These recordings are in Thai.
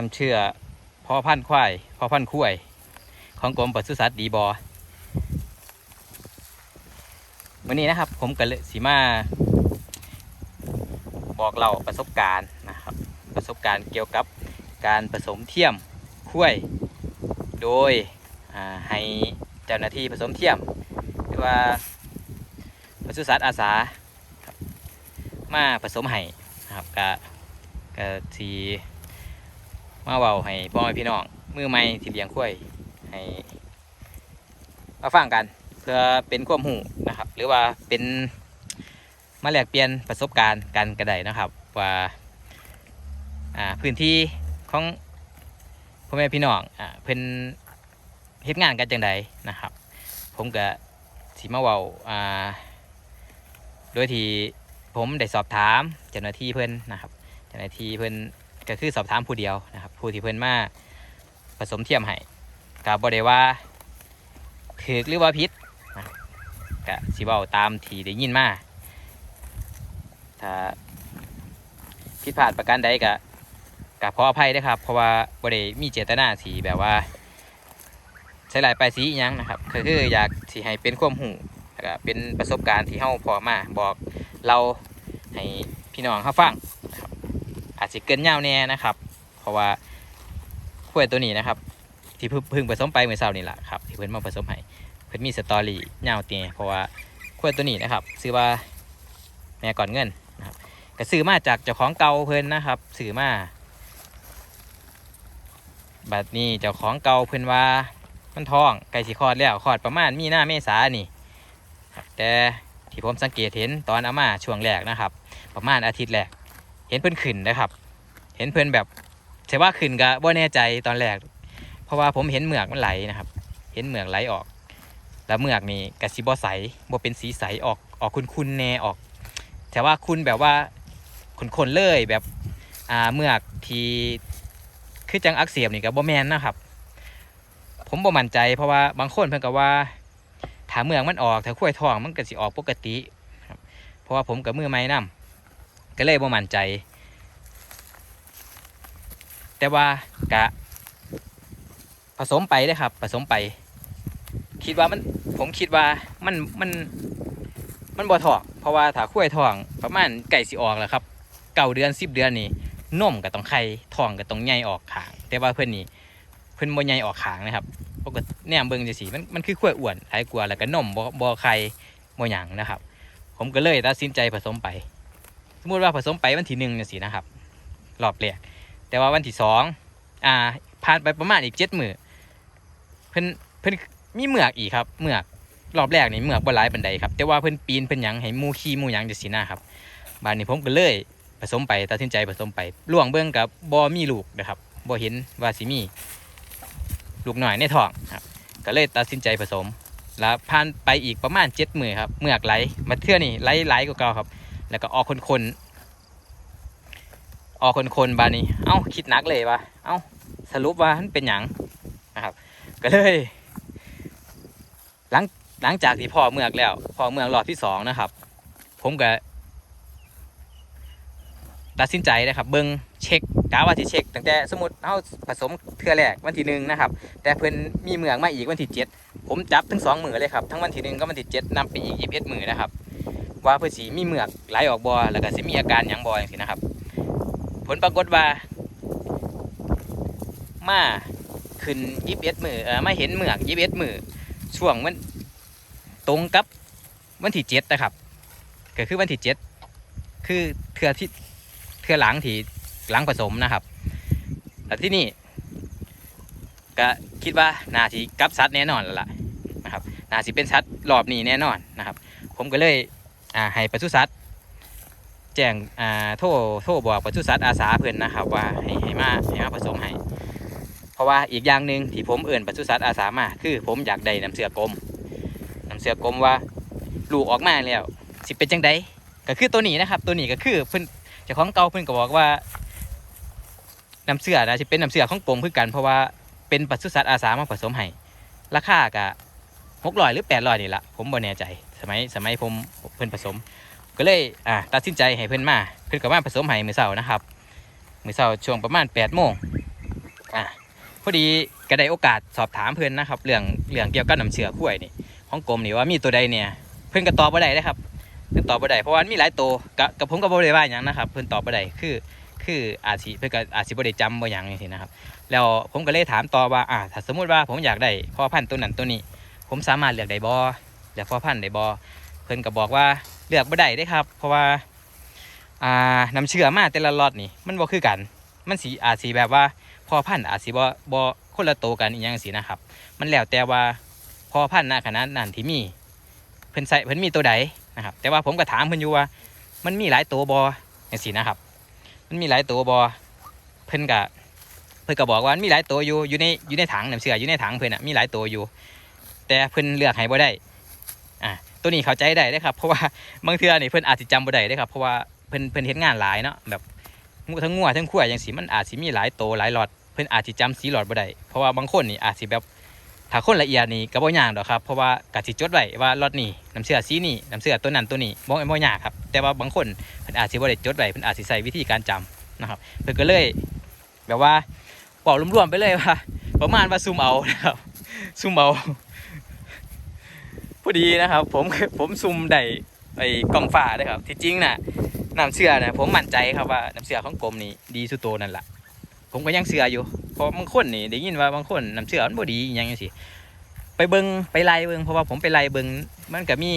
น้ำเชื่อพ่อพันธุ์ควายพ่อพันธุ์คุ้ยของกรมปศุสัตว์ดีบอวันนี้นะครับผมก็เลยสีมา บอกเล่าประสบการณ์นะครับ ประสบการณ์เกี่ยวกับการผสมเทียมคุ้ยโดยให้เจ้าหน้าที่ผสมเทียม หรือว่าปศุสัตว์อาสามาผสมให้นะครับกะกะที มาเว้าให้พ่อแม่พี่น้องมือใหม่ที่เลี้ยงคุ้ยให้มาฟังกัน เพื่อเป็นความหูนะครับ หรือว่าเป็นมาแลกเปลี่ยนประสบการณ์กันก็ไดนะครับว่าพื้นที่ของพ่อแม่พี่น้องอ่าเพิ่นเฮ็ดงานกันจังใดนะครับ ผมก็สิมาเว้าอ่าโดยที่ผมได้สอบถามเจ้าหน้าที่เพิ่นนะครับ เจ้าหน้าที่เพิ่นก็คือสอบถามผู้เดียวนะครับ ผู้ที่เพิ่นมาผสมเทียมให้ก็บ่ได้ว่าถูกหรือว่าผิดนะก็สิเว้าตามที่ได้ยินมาถ้าผิดพลาดประการใดก็ก็ขออภัยนะครับ เพราะว่าบ่ได้มีเจตนาที่แบบว่าใช้หลายปลายสียังนะครับคืออยากสิให้เป็นความหูแล้วเป็นประสบการณ์ที่เฮาพอมาบอกเราให้พี่น้องเขาฟังอาจจะเกินยาแน่นะครับ เพราะว่า ขั้วยตัวนี้นะครับ ที่เพิ่งผสมไปเมื่อเช้านี่แหละครับที่เพิ่นมาผสมให้เพิ่นมีสตอรี่ยาเตียเพราะว่าขั้วยตัวนี้นะครับซื้อว่าแม่ก่อนเงินนะครับก็ซื้อมาจากเจ้าของเก่าเพิ่นนะครับซื้อมาบัดนี้เจ้าของเก่าเพิ่นว่ามันท้องไก่สีคลอดแล้วคลอดประมาณมีหน้าเมษานี่แต่ที่ผมสังเกตเห็นตอนเอามาช่วงแรกนะครับ ประมาณอาทิตย์แรกเห็นเพิ่นขึ้นนะครับ เห็นเพิ่นแบบ ใช่ว่าขึ้นก็บ่แน่ใจตอนแรก เพราะว่าผมเห็นเหมือกมันไหลนะครับ เห็นเหมือกไหลออก แล้วเหมือกนี่กะสิบ่ใสบ่เป็นสีใสออกออกคุณๆแน่ออก แต่ว่าคุณแบบว่าคนๆเลยแบบอ่าเหมือกที่คือจังอักเสบนี่ก็บ่แมนนะครับ ผมบ่มั่นใจเพราะว่าบางคนเพิ่นก็ว่าถ้าเมืองมันออกถ้าขั้วยทองมันก็สิออกปกติเพราะว่าผมกับมือไม้นํก็เลยบ่มั่นใจ แต่ว่ากะ ผสมไปเลยครับ ผสมไป คิดว่ามันผมคิดว่ามันมันมันบ่ทองเพราะว่าถ้าขั้วยทองประมาณไก่สิออกแล้วครับเก้าเดือนสิบเดือนนี่นมก็ต้องไข่ทองก็ต้องใหญ่ออกขาง แต่ว่าเพื่อนนี่เพิ่อนบ่ใหญ่ออกขางนะครับปกติแนมเบิงจังซี่มันมันคือขั้วยอ้วนหลายกว่าแล้วก็นมบ่บ่ไข่บ่หยังนะครับ ผมก็เลยตัดสินใจผสมไป สมมติว่าผสมไปวันที่หนึ่งจังซี่นะครับรอบแรก แต่ว่าวันที่สองอ่าผ่านไปประมาณอีกเจ็ดมือเพิ่นเพิ่นมีเหมือกอีกครับเหมือกรอบแรกนี่เหมือกบ่หลายปานใดครับแต่ว่าเพิ่นปีนเพิ่นหยังให้มู่ขี้มู่หยังจังซี่นะครับบาดนี้ผมก็เลยผสมไปตัดสินใจผสมไปล่วงเบิ่งกับบ่มีลูกนะครับบ่เห็นว่าสิมี ลูกหน่อยในท้องครับ ก็เลยตัดสินใจผสม แล้วผ่านไปอีกประมาณเจ็ดมือครับเมือกไหลมาเทื่อนี่ไหลไหลกว่าเก่าครับ แล้วก็ออกคนคนๆ ออกคนๆบานี้ เอ้าคิดหนักเลยว่าเอ้าสรุปว่ามันเป็นหยังนะครับ ก็เลยหลังหลังจากที่พ่อเมือกแล้วพ่อเมือกรอบที่สองนะครับ ผมก็ตัดสินใจนะครับ เบิ้งเช็คกาว่าที่เช็คตั้งแต่สมมติเอาผสมเทื่อแรกวันที่หนึ่งนะครับ แต่เพิ่นมีเมืองมาอีกวันที่เจ็ดผมจับทั้งสองมือเลยครับทั้งวันที่หนึ่งก็วันที่เจ็ดนำไปอีกยี่สิบเอ็ดมือนะครับ ว่าเพื่อสีมีเมือกไหลออกบอแล้วก็สิมีอาการหยังบออย่างนี้นะครับ ผลปรากฏว่า มาขึ้นยิบเอ็ดมือเออมาเห็นเมือกยิบเอ็ดมือช่วงมันตรงกับวันที่เจ็ดนะครับก็คือวันที่เจ็ดคือเทือที่เทือหลังที่หลังผสมนะครับแต่ที่นี่ก็คิดว่านาทีกับซัดแน่นอนแล้วล่ะนะครับนาทีเป็นซัดรอบนี้แน่นอนนะครับ ผมก็เลยอ่าให้ปศุสัตว์ แจ้งอ่าโทรโทรบอกปศุสัตว์อาสาเพื่อนนะครับ ว่าให้ให้มาให้มาผสมให้เพราะว่าอีกอย่างหนึ่งที่ผมเอื่นปศุสัตว์อาสามาคือ ผมอยากได้น้ำเสือกลมน้ำเสือกลมว่าลูกออกมาแล้วสิเป็นจังไดก็คือตัวนี้นะครับ ตัวนี้ก็คือเพิ่อนเจ้าของเก่าเพิ่อนก็บอกว่าน้ำเสือนะจะเป็นน้ำเสือของกรมคือกัน เพราะว่าเป็นปศุสัตว์อาสามาผสมให้ราคากะหกร้อยหรือแปดร้อยนี่ละผมบ่แน่ใจ สมัยสมัยผมเพิ่นผสม ก็เลยอ่าตัดสินใจให้เพิ่อนมา เพิ่อนก็มาผสมให้มือเช้านะครับมือเช้าช่วงประมาณแปดโมงอะพอดีก็ได้โอกาสสอบถามเพื่อนนะครับเรื่องเรื่องเกี่ยวกับน้ำเชื่อคุ้ยนี่ของกรมนี่ว่ามีตัวใดเนี่ย เพื่อนก็ตอบบ่ได้เลยครับเพื่อนตอบบ่ได้เพราะว่ามีหลายตัวกับกับผมก็บ่ได้ว่าหยังนะครับ เพื่อนตอบบ่ได้คือคืออาจสิเพื่อนก็อาจสิบ่ได้จำบ่หยังอย่างนี้นะครับ แล้วผมก็เลยถามต่อว่าอ่าถ้าสมมุติว่าผมอยากได้พ่อพันธุ์ตัวนั้นตัวนี้ ผมสามารถเลือกได้บ่เลือกพ่อพันธุ์ได้บ่เพิ่อนก็บอกว่า เลือกบ่ได้เด้ครับ เพราะว่าอ่าน้ำเชื่อมาแต่ละล็อตนี่มันบ่คือกัน มันสีอาจสีแบบว่าพอพันอาจสีบ่บ่คนละโตกันอีกอย่างสีนะครับ มันแล้วแต่ว่าพอพันธุ์ณขนาดนั้นที่มีเพิ่นใส่เพิ่นมีตัวใดนะครับ แต่ว่าผมก็ถามเพิ่นอยู่ว่า มันมีหลายตัวบ่อย่างสีนะครับ มันมีหลายตัวบ่เพิ่นก็เพิ่นก็บอกว่ามันมีหลายตัวอยู่อยู่ในอยู่ในถังน้ำเชื่ออยู่ในถังเพิ่นน่ะมีหลายตัวอยู่ แต่เพิ่นเลือกให้บ่ได้อ่า ตัวนี้เข้าใจได้เด้ครับ เพราะว่าบางเทื่อนี่เพิ่นอาจสิจำบ่ได้เด้ครับเพราะว่าเพิ่นเพิ่นเฮ็ดงานหลายเนาะแบบทั้งงัวทั้งขั้วอย่างสีมันอาจสิมีหลายโตวหลายหลอดเพิ่นอาจสิจำสีหลอดบ่ได้เพราะว่าบางคนนี่อาจสิแบบถ้าคนละเอียดนี่ก็บ่ยากดอกครับเพราะว่ากะสิจดไว้ว่าหลอดนี่น้ำเชื่อสีนี่น้ำเชื่อตัวนั้นตัวนี้บ่บ่ยากครับ แต่ว่าบางคนเพิ่นอาจสิบ่ได้จดไว้เพิ่นอาจสิใส่วิธีการจำนะครับเพิ่นก็เลย แบบว่าบอกรวมๆไปเลยว่าประมาณว่าซุ่มเอานะครับซุ่มเอา อดีนะครับ ผมผมซุ่มได้ไอ้กล่องฟ้าด้วยครับที่จริงน่ะน้ำเชื่อนะผมมั่นใจครับว่าน้ำเชื่อของกรมนี่ดีสุดโตนั่นแหละผมก็ยังเชื่ออยู่เพราะบางคนนี่ได้ยินว่าบางคนน้ำเชื่อมันบ่ดีอหยังจังซี่ไปเบิงไปไล่เบิงเพราะว่าผมไปไล่เบิงมันก็มี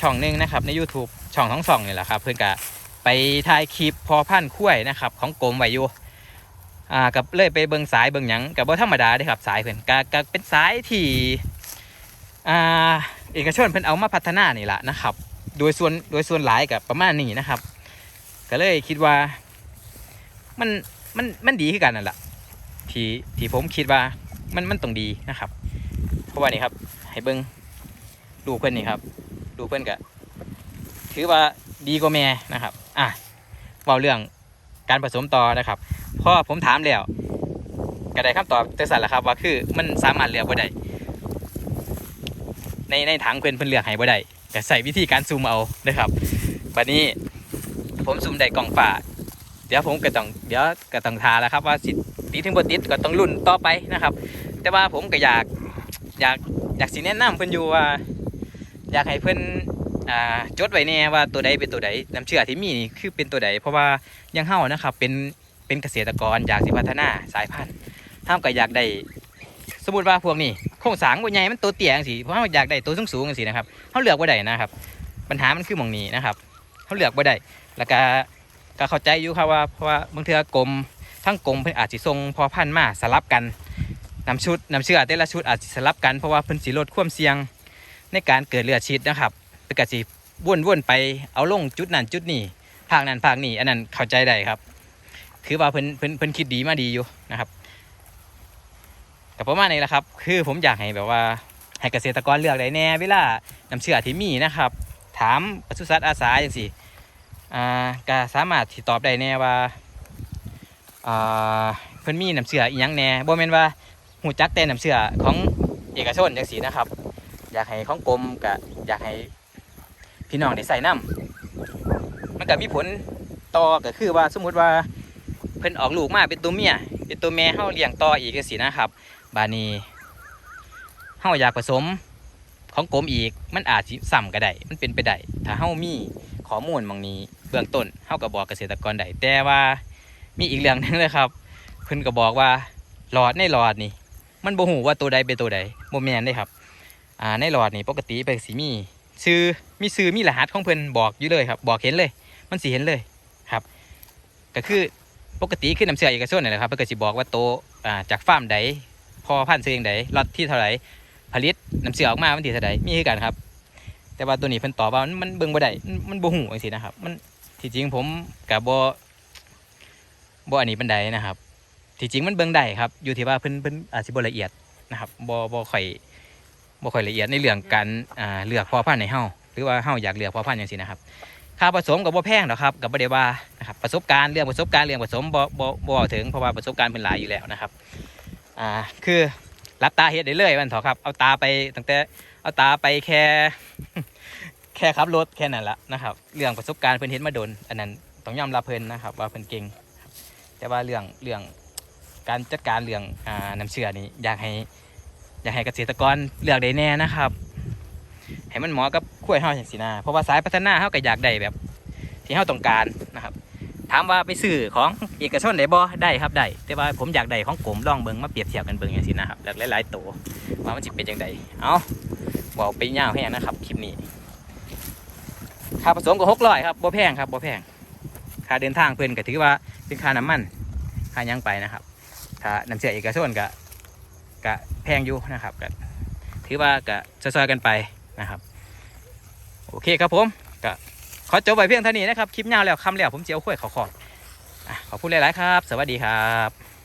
ช่องหนึงนะครับใน YouTube ช่องทั้งสองนี่แหละครับ เพื่อนก็ไปถ่ายคลิปพอพันคุ้ยนะครับของกรมไว้อยู่อ่ากับเลยไปเบิงสายเบิงหยังกับว่าธรรมดาเด้ครับสายเพื่อนก็ก็เป็นสายที่อ่า เอกชนเพิ่นเอามาพัฒนานี่แหละนะครับ โดยส่วนโดยส่วนหลายกับประมาณนี้นะครับ ก็เลยคิดว่ามันมันมันดีขึ้นกันนั่นแหละที่ที่ผมคิดว่ามันมันต้องดีนะครับ เพราะว่านี่ครับ ให้เบิ้งดูเพื่อนนี่ครับ ดูเพื่อนก็ถือว่าดีกว่าแม่นะครับ อะเว่าเรื่องการผสมต่อนะครับพราะผมถามแล้วก็ได้คำตอบแต่สั่นแหละครับ ว่าคือมันสามารถเลือกบ่ได้ ในในถังเพื่อนเพื่อนเลือกให้บ่ได้ก็ใส่วิธีการซูมเอานะครับบัดนี้ผมซูมได้กล่องฝาเดี๋ยวผมก็ต้องเดี๋ยวก็ต้องทาแล้วครับว่าสิติดถึงบติดก็ต้องรุ่นต่อไปนะครับ แต่ว่าผมก็อยากอยากอยากสิแนะนำเพิ่นอยู่ว่า อยากให้เพิ่นอ่าจดไว้แน่ว่าตัวใดเป็นตัวใดน้ำเชื่อที่มีนี่คือเป็นตัวใดเพราะว่ายังเฮานะครับเป็นเป็นเกษตรกรอยากสิพัฒนาสายพันธุ์ถ้าก็อยากได้สมมติว่าพวกนี้ ครงสร้างบ่ใหญ่มันตัวเตี้ยจังซี่เพราะเฮาอยากได้ตัวสูงๆจังซี่นะครับเฮาเลือกบ่ได้นะครับ ปัญหามันคือหมองนี้นะครับเขาเลือกบ่ได้แล้วก็ก็เข้าใจอยู่ครับว่าเพราะว่าบางเทือกรมทั้งกรมเพิ่นอาจสิส่งพอพันมาสลับกันนำชุดนำเชื่อแต่ละชุดอาจสิสลับกันเพราะว่าเพิ่นสิลดความเสี่ยงในการเกิดเลือดชิดนะครับเพิ่นก็สิวนๆไปเอาลงจุดนั้นจุดนี้ภาคนั้นภาคนี้อันนั้นเข้าใจได้ครับ คือว่าเพิ่นเพิ่นเพิ่นคิดดีมาดีอยู่นะครับ กับประมาณนี้แหละครับ คือผมอยากให้แบบว่าให้เกษตรกรเลือกได้แน่เวลานำเชื่อที่มีนะครับ ถามปศุสัตว์อาสาอย่างสิอ่าก็สามารถที่ตอบได้แน่ว่าอ่าเพิ่นมีน้ำเชื่ออีหยังแน่บ่แม่นว่าหูจักแต่น้ำเชื่อของเอกชนจังซี่นะครับ อยากให้ของกรมก็อยากให้พี่น้องได้ใส่น้ำมันก็มีผลต่อก็คือว่าสมมุติว่าเพิ่นออกลูกมาเป็นตัวเมียเป็นตัวแม่เฮาเลี้ยงต่ออีกจังซี่นะครับ บานีเฮาอยากผสมของกรมอีกมันอาจสิซ้ำก็ได้มันเป็นไปได้ถ้าเฮามีข้อมูลบางนี้เบื้องต้นเฮาก็บอกเกษตรกรได้แต่ว่ามีอีกเรื่องหนึงเลยครับเพิ่นก็บอกว่าหลอดในหลอดนี่ มันบ่ฮู้ว่าตัวใดเป็นตัวใดบ่แม่นเด้ครับอ่าในหลอดนี่ปกติเป็นสิมีชื่อมีชื่อมีรหัสของเพิ่นบอกอยู่เลยครับ บอกเห็นเลย มันสิเห็นเลยครับ ก็คือปกติคือน้ำเชื่อเอกชนนี่แหละครับเพิ่นก็สิบอกว่าโตอ่าจากฟาร์มใด พอพันธุ์ซื้อจังใดล็อตที่เท่าไหร่ผลิตน้ำเสือออกมามันดีเท่าใดมีคือกันครับ แต่ว่าตัวนี้เพิ่นตอบว่ามันมันเบิ่งบ่ได้มันมันบ่ฮู้จังซี่นะครับ มันที่จริงผมก็บ่บ่อันนี้เปานใดนะครับ ที่จริงมันเบิ่งได้ครับ อยู่ที่ว่าเพิ่นเพิ่นอาจสิบ่ละเอียดนะครับบ่บ่ค่อยบ่ค่อยละเอียดในเรื่องการอ่าเลือกพอพันธุ์ให้เฮาหรือว่าเฮาอยากเลือกพอพันธุ์จังซี่นะครับค่าผสมก็บ่แพงหรอกครับก็บ่ได้ว่านะครับประสบการณ์เรื่องประสบการณ์เรื่องผสมบ่บ่บ่ถึงเพราะว่าประสบการณ์เพิ่นหลายอยู่แล้วนะครับ อ่าคือรับตาเฮ็ดได้เลยวันเถอะครับเอาตาไปตั้งแต่เอาตาไปแค่แค่ขับรถแค่นั้นละนะครับ เรื่องประสบการณ์เพิ่นเฮ็ดมาโดน อันนั้นต้องยอมรับเพิ่นนะครับ ว่าเพิ่นเก่งแต่ว่าเรื่องเรื่องการจัดการเรื่องอ่าน้ำเชื่อนี่อยากให้อยากให้เกษตรกรเลือกได้แน่นะครับ ให้มันเหมาะกับกล้วเฮาอย่างสินะเพราะว่าสายพัฒนาเฮาก็อยากได้แบบ ที่เฮาต้องการนะครับามว่าไปซื้อของเอกชนได้บ่ได้ครับได้แต่ว่าผมอยากได้ของกรมลองเบิงมาเปรียบเทียบกันเบิงอย่างสินะครับหลายๆตัวว่ามันสิเป็นจังไดเอาบอกไปยาวแห้งนะครับคลิปนี้ค่าผสมก็600ครับบ่แพงครับบ่แพงค่าเดินทางเพิ่นก็ถือว่าเป็นค่าน้ำมันค่ายังไปนะครับถ้าน้ำเสียเอกชนก็ก็แพงอยู่นะครับก็ถือว่าก็ซอยๆกันไปนะครับ โอเคครับผมก็ ขอจบไว้เพียงเท่านี้นะครับ คลิปยาวแล้วคำแล้วผมเจียวข้วยขอขอบขอบคุณหลาย ๆ ครับ สวัสดีครับ